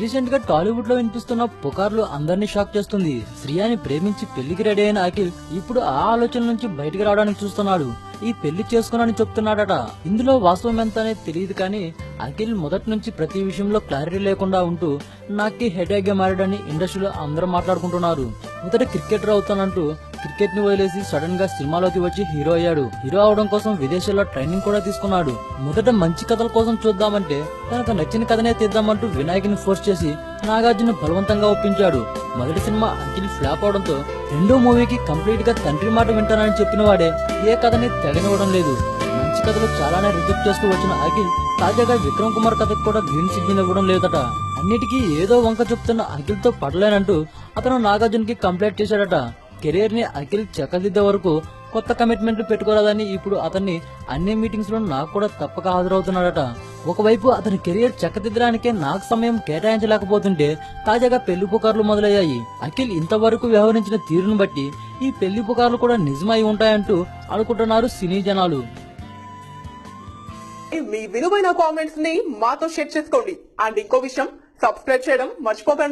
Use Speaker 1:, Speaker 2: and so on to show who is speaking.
Speaker 1: రీసెంట్గా టాలీవుడ్లో వినిపిస్తున్న పుకార్లు అందరినీ షాక్ చేస్తుంది. శ్రియాని ప్రేమించి పెళ్ళికి రెడీ అయిన అఖిల్ ఇప్పుడు ఆ ఆలోచన నుంచి బయటికి రావడానికి చూస్తున్నాడు. ఈ పెళ్ళి చేసుకున్నానని చెప్తున్నాడట. ఇందులో వాస్తవం ఎంత అనేది తెలియదు కానీ అఖిల్ మొదటి నుంచి ప్రతి విషయంలో క్లారిటీ లేకుండా ఉంటూ నాకి హెడేక్గా మారాడని ఇండస్ట్రీలో అందరూ మాట్లాడుకుంటున్నారు. మొదట క్రికెటర్ అవుతానంటూ క్రికెట్ని వదిలేసి సడన్గా సినిమాలోకి వచ్చి హీరో అయ్యాడు. హీరో అవడం కోసం విదేశాల్లో ట్రైనింగ్ కూడా తీసుకున్నాడు. మొదట మంచి కథల కోసం చూద్దామంటే తనకు నచ్చిన కథనే తీద్దామంటూ వినాయకుని ఫోర్స్ చేసి నాగార్జున బలవంతంగా ఒప్పించాడు. మొదటి సినిమా అంకిల్ ఫ్లాప్ అవడంతో రెండో మూవీకి కంప్లీట్గా తండ్రి మాట వింటానని చెప్పిన వాడే ఏ కథని తెగనివ్వడం లేదు. మంచి కథలు చాలానే రిజెక్ట్ చేస్తూ వచ్చిన అఖిల్ తాజాగా విక్రమ్ కుమార్ కథకు కూడా గ్రీన్ సిగ్నల్ ఇవ్వడం లేదట. అన్నిటికీ ఏదో వంక చెప్తున్న అఖిల్తో పడలేనంటూ అతను నాగార్జున్కి కంప్లైంట్ చేశాడట. కెరీర్ని అఖిల్ చక్కదిద్దే వరకు కొత్త కమిట్మెంట్లు పెట్టుకోరాదని ఇప్పుడు అతన్ని అన్ని మీటింగ్స్లో నాకు కూడా తప్పక హాజరవుతున్నాడట. ఒకవైపు అతని కెరీర్ చక్కదిద్దడానికే నాకు సమయం కేటాయించలేకపోతుంటే తాజాగా పెళ్ళి పుకార్లు మొదలయ్యాయి. అఖిల్ ఇంతవరకు వ్యవహరించిన తీరును బట్టి ఈ పెళ్ళి పుకార్లు కూడా నిజమై ఉంటాయంటూ అనుకుంటున్నారు సినీ జనాలు.
Speaker 2: మీ విలువైన కామెంట్స్ని మాతో షేర్ చేసుకోండి. అండ్ ఇంకో విషయం సబ్స్క్రైబ్ చేయడం మర్చిపోకండి.